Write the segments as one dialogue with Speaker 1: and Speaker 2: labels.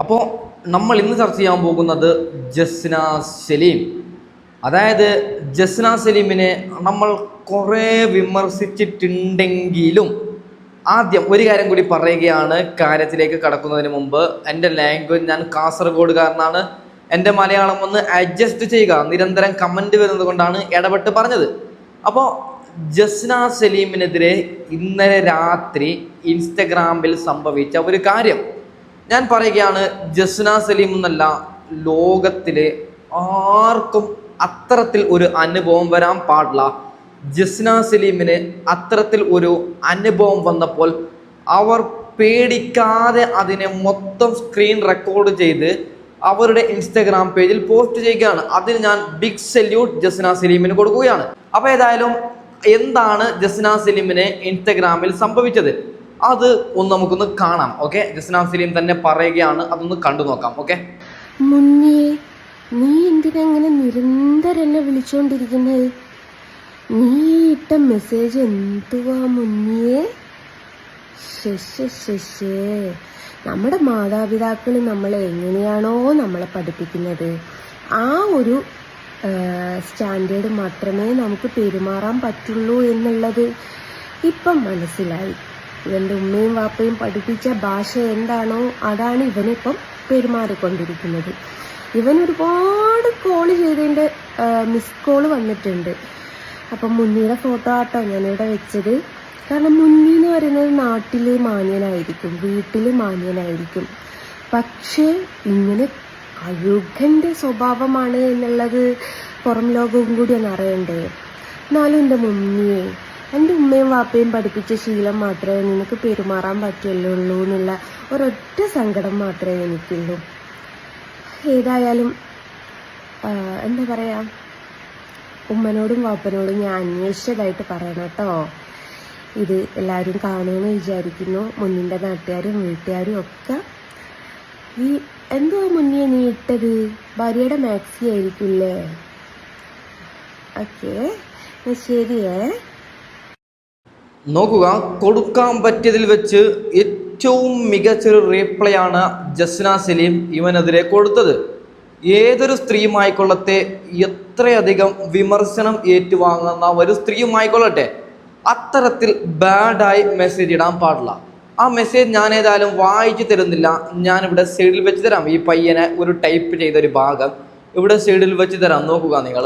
Speaker 1: അപ്പോൾ നമ്മൾ ഇന്ന് ചർച്ച ചെയ്യാൻ പോകുന്നത് ജസ്ന സലീം. അതായത് ജസ്ന സലീമിനെ നമ്മൾ കുറേ വിമർശിച്ചിട്ടുണ്ടെങ്കിലും ആദ്യം ഒരു കാര്യം കൂടി പറയുകയാണ്. കാര്യത്തിലേക്ക് കടക്കുന്നതിന് മുമ്പ് എന്റെ ലാംഗ്വേജ് ഞാൻ കാസർഗോഡുകാരനാണ്. എന്റെ മലയാളം ഒന്ന് അഡ്ജസ്റ്റ് ചെയ്യുക. നിരന്തരം കമന്റ് വരുന്നത് കൊണ്ടാണ് ഇടപെട്ട് പറഞ്ഞത്. അപ്പോൾ ജസ്ന സലീമിനെതിരെ ഇന്നലെ രാത്രി ഇൻസ്റ്റഗ്രാമിൽ സംഭവിച്ച ഒരു കാര്യം. ഞാൻ പറയുകയാണ് ജസ്ന സലീം എന്നല്ല ലോകത്തിലെ ആർക്കും അത്തരത്തിൽ ഒരു അനുഭവം വരാൻ പാടില്ല. ജസ്ന സലീമിന് അത്തരത്തിൽ ഒരു അനുഭവം വന്നപ്പോൾ അവർ പേടിക്കാതെ അതിനെ മൊത്തം സ്ക്രീൻ റെക്കോർഡ് ചെയ്ത് അവരുടെ ഇൻസ്റ്റഗ്രാം പേജിൽ പോസ്റ്റ് ചെയ്യുകയാണ്. അതിൽ ഞാൻ ബിഗ് സല്യൂട്ട് ജസ്ന സലീമിന് കൊടുക്കുകയാണ്. അപ്പോൾ ഏതായാലും എന്താണ് ജസ്ന സലീമിന് ഇൻസ്റ്റഗ്രാമിൽ സംഭവിച്ചത്? അത് ഒന്ന് നമുക്കൊന്ന് കാണാം ഓക്കെ ജസ്ന സലീം തന്നെ പറയുകയാണ് അതൊന്ന് കണ്ടു നോക്കാം ഓക്കെ
Speaker 2: നീ എന്തിനങ്ങനെ നിരന്തരം എന്നെ വിളിച്ചോണ്ടിരിക്കുന്നത്? നീ ഇട്ട മെസ്സേജ് എന്തുവാ മുന്നേ? ശശേ നമ്മുടെ മാതാപിതാക്കൾ നമ്മളെ എങ്ങനെയാണോ നമ്മളെ പഠിപ്പിക്കുന്നത്? ആ ഒരു സ്റ്റാൻഡേർഡ് മാത്രമേ നമുക്ക് പെരുമാറാൻ പറ്റുള്ളൂ എന്നുള്ളത് ഇപ്പം മനസ്സിലായി. ഇവന്റെ ഉമ്മയും വാപ്പയും പഠിപ്പിച്ച ഭാഷ എന്താണോ അതാണ് ഇവനിപ്പം പെരുമാറിക്കൊണ്ടിരിക്കുന്നത്. ഇവൻ ഒരുപാട് കോൾ ചെയ്തതിന്റെ മിസ് കോൾ വന്നിട്ടുണ്ട്. അപ്പം മുന്നിയുടെ ഫോട്ടോ ആട്ടോ ഞാനിവിടെ വെച്ചത്. കാരണം മുന്നി എന്ന് പറയുന്നത് നാട്ടിൽ മാന്യനായിരിക്കും വീട്ടിൽ മാന്യനായിരിക്കും. പക്ഷേ ഇങ്ങനെ അഴുകന്റെ സ്വഭാവമാണ് എന്നുള്ളത് പുറം ലോകവും കൂടി ഒന്ന് അറിയണ്ടേ? എന്നാലും എന്റെ മുന്നിയെ എന്റെ ഉമ്മയും വാപ്പയും പഠിപ്പിച്ച ശീലം മാത്രമേ നിനക്ക് പെരുമാറാൻ പറ്റുള്ളൂ എന്നുള്ള ഒരൊറ്റ സങ്കടം മാത്രമേ എനിക്കുള്ളൂ. ഏതായാലും എന്താ പറയാ? ഉമ്മനോടും വാപ്പനോടും ഞാൻ അന്വേഷിച്ചതായിട്ട് പറയണം കേട്ടോ. ഇത് എല്ലാവരും കാണുമെന്ന് വിചാരിക്കുന്നു. മുന്നിന്റെ നാട്ടുകാരും വീട്ടുകാരും ഒക്കെ. ഈ എന്തോ മുന്നേ നീ ഇട്ടത്? ഭാര്യയുടെ മാക്സി ആയിരിക്കില്ലേ? ഓക്കെ ശരിയേ.
Speaker 1: നോക്കുക കൊടുക്കാൻ പറ്റിയതിൽ വെച്ച് ഏറ്റവും മികച്ചൊരു റീപ്ലൈ ആണ് ജസ്ന സലീം ഇവനെതിരെ കൊടുത്തത്. ഏതൊരു സ്ത്രീയുമായിക്കൊള്ളട്ടെ എത്രയധികം വിമർശനം ഏറ്റുവാങ്ങുന്ന ഒരു സ്ത്രീയുമായിക്കൊള്ളട്ടെ അത്തരത്തിൽ ബാഡായി മെസ്സേജ് ഇടാൻ പാടില്ല. ആ മെസ്സേജ് ഞാൻ ഏതായാലും വായിച്ചു തരുന്നില്ല. ഞാനിവിടെ സൈഡിൽ വെച്ച് തരാം. ഈ പയ്യനെ ഒരു ടൈപ്പ് ചെയ്ത ഒരു ഭാഗം ഇവിടെ സൈഡിൽ വെച്ച് തരാം. നോക്കുക നിങ്ങൾ.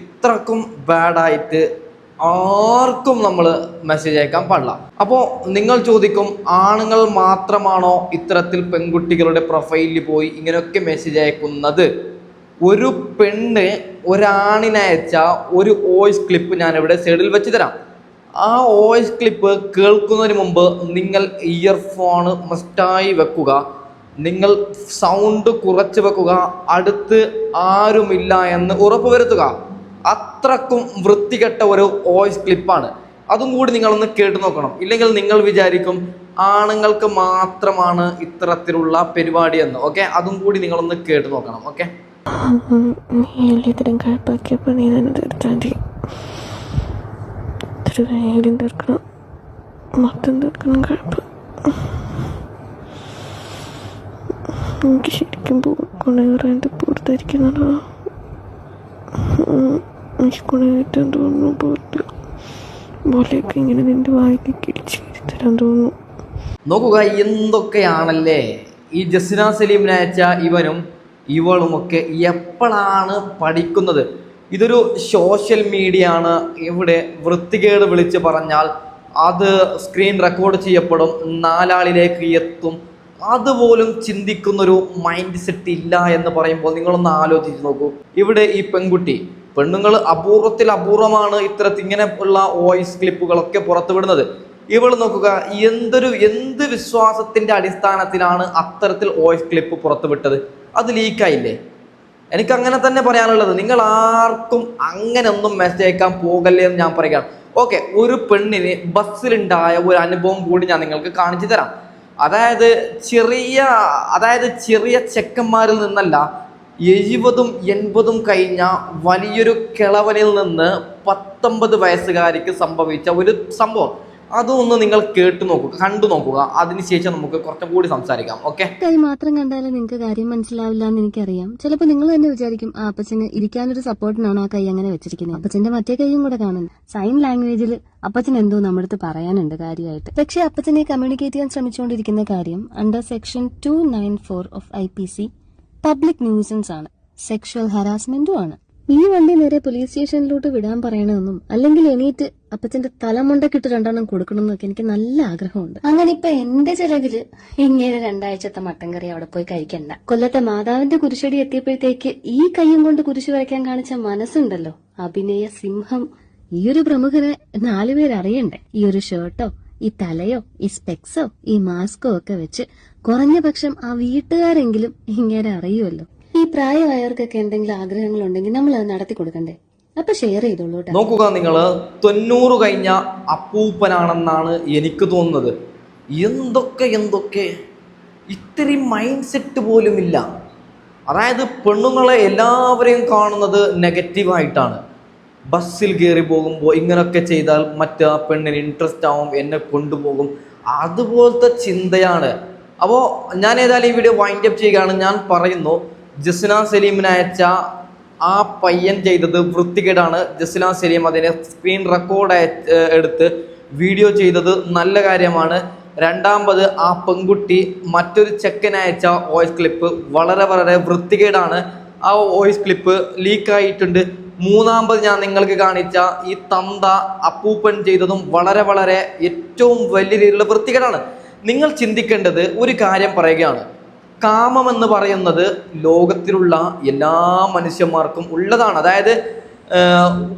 Speaker 1: ഇത്രക്കും ബാഡായിട്ട് ആർക്കും നമ്മൾ മെസ്സേജ് അയക്കാൻ പാടില്ല. അപ്പോൾ നിങ്ങൾ ചോദിക്കും ആണുങ്ങൾ മാത്രമാണോ ഇത്തരത്തിൽ പെൺകുട്ടികളുടെ പ്രൊഫൈലിൽ പോയി ഇങ്ങനെയൊക്കെ മെസ്സേജ് അയക്കുന്നത്? ഒരു പെണ്ണ് ഒരാണിനെ അയച്ച ഒരു വോയിസ് ക്ലിപ്പ് ഞാൻ ഇവിടെ സൈഡിൽ വെച്ച് തരാം. ആ വോയിസ് ക്ലിപ്പ് കേൾക്കുന്നതിന് മുമ്പ് നിങ്ങൾ ഇയർഫോൺ മസ്റ്റായി വെക്കുക. നിങ്ങൾ സൗണ്ട് കുറച്ച് വെക്കുക. അടുത്ത് ആരുമില്ല എന്ന് ഉറപ്പുവരുത്തുക. അത്രക്കും വൃത്തികെട്ട ഒരു വോയിസ് ക്ലിപ്പാണ്. അതും കൂടി നിങ്ങളൊന്ന് കേട്ടു നോക്കണം. ഇല്ലെങ്കിൽ നിങ്ങൾ വിചാരിക്കും ആണുങ്ങൾക്ക് മാത്രമാണ് ഇത്തരത്തിലുള്ള പരിപാടി എന്ന്. ഓക്കെ? അതും കൂടി നിങ്ങളൊന്ന് കേട്ടു നോക്കണം. ഓക്കെ?
Speaker 3: എല്ലാത്തിനും കഴപ്പാക്കിയപ്പോൾ നീ തന്നെ വേഗം ശരിക്കും പൂർത്തരിക്കുന്നതാ ഗുണകരമായിട്ട് തോന്നുന്നു. പൂർത്തി പോലെയൊക്കെ ഇങ്ങനെ നിന്റെ വായിക്ക് ഇടിച്ച് തരാൻ തോന്നുന്നു.
Speaker 1: നോക്കുക എന്തൊക്കെയാണല്ലേ? ഈ ജസ്ന സലീമിനെ അയച്ച ഇവനും ഇവളുമൊക്കെ എപ്പോഴാണ് പഠിക്കുന്നത്? ഇതൊരു സോഷ്യൽ മീഡിയ ആണ്. ഇവിടെ വൃത്തികേട് വിളിച്ച് പറഞ്ഞാൽ അത് സ്ക്രീൻ റെക്കോർഡ് ചെയ്യപ്പെടും നാലാളിലേക്ക് എത്തും. അതുപോലും ചിന്തിക്കുന്നൊരു മൈൻഡ് സെറ്റ് ഇല്ല എന്ന് പറയുമ്പോൾ നിങ്ങളൊന്ന് ആലോചിച്ച് നോക്കൂ. ഇവിടെ ഈ പെൺകുട്ടി പെണ്ണുങ്ങൾ അപൂർവത്തിൽ അപൂർവമാണ് ഇത്തരത്തിൽ ഇങ്ങനെ ഉള്ള വോയിസ് ക്ലിപ്പുകളൊക്കെ പുറത്തുവിടുന്നത്. ഇവൾ നോക്കുക എന്തൊരു എന്ത് വിശ്വാസത്തിന്റെ അടിസ്ഥാനത്തിലാണ് അത്തരത്തിൽ വോയിസ് ക്ലിപ്പ് പുറത്തുവിട്ടത്? അത് ലീക്കായില്ലേ എനിക്ക് അങ്ങനെ തന്നെ പറയാനുള്ളത് നിങ്ങൾ ആർക്കും അങ്ങനെ ഒന്നും മെസ്സേജ് അയക്കാൻ പോകല്ലേ എന്ന് ഞാൻ പറയുകയാണ്. ഓക്കെ ഒരു പെണ്ണിന് ബസ്സിലുണ്ടായ ഒരു അനുഭവം കൂടി ഞാൻ നിങ്ങൾക്ക് കാണിച്ചു തരാം. അതായത് ചെറിയ അതായത് ചെറിയ ചെക്കന്മാരിൽ നിന്നല്ല എഴുപതും എൺപതും കഴിഞ്ഞ വലിയൊരു കിളവനിൽ നിന്ന് പത്തൊമ്പത് വയസ്സുകാരിക്ക് സംഭവിച്ച ഒരു സംഭവം. അതൊന്ന് നിങ്ങൾ കേട്ടു നോക്കുക കണ്ടു നോക്കുക. അതിനുശേഷം നമുക്ക് കുറച്ചും കൂടി സംസാരിക്കാം ഓക്കെ?
Speaker 4: കൈ മാത്രം കണ്ടാലേ നിങ്ങൾക്ക് കാര്യം മനസ്സിലാവില്ല എന്ന് എനിക്കറിയാം. ചിലപ്പോൾ നിങ്ങൾ തന്നെ വിചാരിക്കും ആ അപ്പച്ചന് ഇരിക്കാനൊരു സപ്പോർട്ടിനാണ് ആ കൈ അങ്ങനെ വെച്ചിരിക്കുന്നത്? അപ്പച്ചന്റെ മറ്റേ കൈയും കൂടെ കാണുന്നു. സൈൻ ലാംഗ്വേജിൽ അപ്പച്ചൻ എന്തോ നമ്മുടെ പറയാനുണ്ട് കാര്യമായിട്ട്. പക്ഷേ അപ്പച്ചനെ കമ്മ്യൂണിക്കേറ്റ് ചെയ്യാൻ ശ്രമിച്ചുകൊണ്ടിരിക്കുന്ന കാര്യം under section two nine four of I P C public nuisance ആണ് സെക്ഷൽ ഹറാസ്മെന്റും ആണ് ഈ വണ്ടി നേരെ പോലീസ് സ്റ്റേഷനിലോട്ട് വിടാൻ പറയണമെന്നും അല്ലെങ്കിൽ എണീറ്റ് അപ്പച്ചന്റെ തലമുണ്ടക്കിട്ട് രണ്ടെണ്ണം കൊടുക്കണമെന്നൊക്കെ എനിക്ക് നല്ല ആഗ്രഹമുണ്ട്. അങ്ങനെ ഇപ്പൊ എന്റെ ചെലവിൽ ഇങ്ങനെ രണ്ടാഴ്ചത്തെ മട്ടൻ കറി അവിടെ പോയി കഴിക്കണ്ട. കൊല്ലത്തെ മാതാവിന്റെ കുരിശടി എത്തിയപ്പോഴത്തേക്ക് ഈ കൈയും കൊണ്ട് കുരിശു വരയ്ക്കാൻ കാണിച്ച മനസ്സുണ്ടല്ലോ. അഭിനയ സിംഹം. ഈ ഒരു പ്രമുഖരെ നാലുപേരറിയണ്ടേ ഈ ഒരു ഷർട്ടോ? ഈ തലയോ ഈ സ്പെക്സോ ഈ മാസ്കോ ഒക്കെ വെച്ച് കുറഞ്ഞ പക്ഷം ആ വീട്ടുകാരെങ്കിലും ഇങ്ങനെ അറിയുമല്ലോ. ഈ പ്രായമായവർക്കൊക്കെ എന്തെങ്കിലും ആഗ്രഹങ്ങൾ ഉണ്ടെങ്കിൽ നമ്മൾ അത് നടത്തി കൊടുക്കണ്ടേ? അപ്പൊ ഷെയർ ചെയ്തോളൂ
Speaker 1: നോക്കുക നിങ്ങൾ തൊണ്ണൂറ് കഴിഞ്ഞ അപ്പൂപ്പനാണെന്നാണ് എനിക്ക് തോന്നുന്നത്. എന്തൊക്കെ എന്തൊക്കെ? ഇത്തിരി മൈൻഡ് സെറ്റ് പോലുമില്ല. അതായത് പെണ്ണുങ്ങളെ എല്ലാവരെയും കാണുന്നത് നെഗറ്റീവായിട്ടാണ് ബസ്സിൽ കയറി പോകുമ്പോൾ ഇങ്ങനൊക്കെ ചെയ്താൽ മറ്റേ പെണ്ണിന് ഇൻട്രസ്റ്റ് ആവും എന്നെ കൊണ്ടുപോകും. അതുപോലത്തെ ചിന്തയാണ്. അപ്പോൾ ഞാൻ ഏതായാലും ഈ വീഡിയോ വൈൻഡ് അപ്പ് ചെയ്യുകയാണ് ഞാൻ പറയുന്നു. ജസ്ന സലീമിന് അയച്ച ആ പയ്യൻ ചെയ്തത് വൃത്തികേടാണ്. ജസ്ന സലീം അതിനെ സ്ക്രീൻ റെക്കോർഡ് എടുത്ത് വീഡിയോ ചെയ്തത് നല്ല കാര്യമാണ്. രണ്ടാമത് ആ പെൺകുട്ടി മറ്റൊരു ചെക്കൻ അയച്ച വോയിസ് ക്ലിപ്പ് വളരെ വളരെ വൃത്തികേടാണ്. ആ വോയിസ് ക്ലിപ്പ് ലീക്കായിട്ടുണ്ട് മൂന്നാമത് ഞാൻ നിങ്ങൾക്ക് കാണിച്ച ഈ തന്ത അപ്പൂപ്പൻ ചെയ്തതും വളരെ വളരെ ഏറ്റവും വലിയ രീതിയിലുള്ള വൃത്തികേടാണ്. നിങ്ങൾ ചിന്തിക്കേണ്ടത് ഒരു കാര്യം പറയുകയാണ്. കാമം എന്ന് പറയുന്നത് ലോകത്തിലുള്ള എല്ലാ മനുഷ്യന്മാർക്കും ഉള്ളതാണ്. അതായത്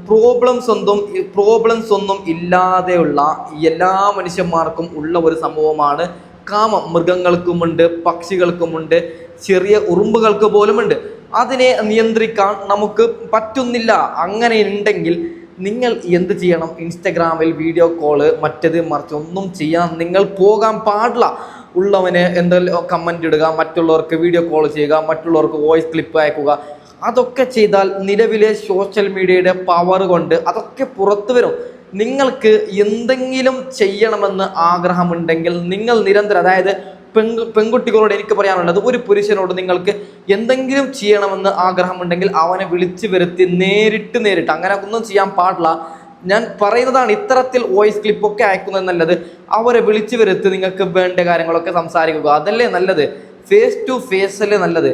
Speaker 1: പ്രോബ്ലംസ് ഒന്നും പ്രോബ്ലംസ് ഒന്നും ഇല്ലാതെയുള്ള എല്ലാ മനുഷ്യന്മാർക്കും ഉള്ള ഒരു സംഭവമാണ് കാമം. മൃഗങ്ങൾക്കുമുണ്ട് പക്ഷികൾക്കുമുണ്ട് ചെറിയ ഉറുമ്പുകൾക്ക് പോലുമുണ്ട്. അതിനെ നിയന്ത്രിക്കാൻ നമുക്ക് പറ്റുന്നില്ല. അങ്ങനെ ഉണ്ടെങ്കിൽ നിങ്ങൾ എന്ത് ചെയ്യണം? ഇൻസ്റ്റഗ്രാമിൽ വീഡിയോ കോൾ മറ്റത് മറിച്ച് ഒന്നും ചെയ്യാൻ നിങ്ങൾ പോകാൻ പാടില്ല. ഉള്ളവന് എന്തെങ്കിലും കമന്റ് ഇടുക മറ്റുള്ളവർക്ക് വീഡിയോ കോൾ ചെയ്യുക മറ്റുള്ളവർക്ക് വോയിസ് ക്ലിപ്പ് അയക്കുക. അതൊക്കെ ചെയ്താൽ നിലവിലെ സോഷ്യൽ മീഡിയയുടെ പവർ കൊണ്ട് അതൊക്കെ പുറത്തു വരും. നിങ്ങൾക്ക് എന്തെങ്കിലും ചെയ്യണമെന്ന് ആഗ്രഹമുണ്ടെങ്കിൽ നിങ്ങൾ നിരന്തരം അതായത് പെൺകു പെൺകുട്ടികളോട് എനിക്ക് പറയാനുള്ളത് ഒരു പുരുഷനോട് നിങ്ങൾക്ക് എന്തെങ്കിലും ചെയ്യണമെന്ന് ആഗ്രഹമുണ്ടെങ്കിൽ അവനെ വിളിച്ചു വരുത്തി നേരിട്ട് നേരിട്ട്. അങ്ങനെ ഒന്നും ചെയ്യാൻ പാടില്ല. ഞാൻ പറയുന്നതാണ് ഇത്തരത്തിൽ വോയിസ് ക്ലിപ്പൊക്കെ അയക്കുന്നത് നല്ലത്. അവരെ വിളിച്ചു വരുത്തി നിങ്ങൾക്ക് വേണ്ട കാര്യങ്ങളൊക്കെ സംസാരിക്കുക. അതല്ലേ നല്ലത്? ഫേസ് ടു ഫേസ് അല്ലേ നല്ലത്?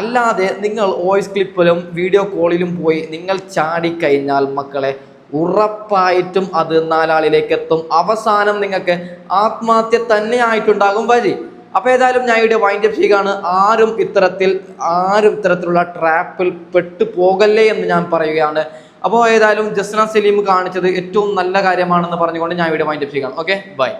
Speaker 1: അല്ലാതെ നിങ്ങൾ വോയിസ് ക്ലിപ്പിലും വീഡിയോ കോളിലും പോയി നിങ്ങൾ ചാടിക്കഴിഞ്ഞാൽ മക്കളെ ഉറപ്പായിട്ടും അത് നാലാളിലേക്ക് എത്തും. അവസാനം നിങ്ങൾക്ക് ആത്മഹത്യ തന്നെയായിട്ടുണ്ടാകും വഴി. അപ്പോൾ ഏതായാലും ഞാൻ ഇവിടെ വൈൻഡ് അപ്പ് ചെയ്യുകയാണ്. ആരും ഇത്തരത്തിൽ ആരും ഇത്തരത്തിലുള്ള ട്രാപ്പിൽ പെട്ടു പോകല്ലേ എന്ന് ഞാൻ പറയുകയാണ്. അപ്പോൾ ഏതായാലും ജസ്ന സലീം കാണിച്ചത് ഏറ്റവും നല്ല കാര്യമാണെന്ന് പറഞ്ഞുകൊണ്ട് ഞാൻ ഇവിടെ വൈൻഡ് അപ്പ് ചെയ്യുകയാണ്. Okay bye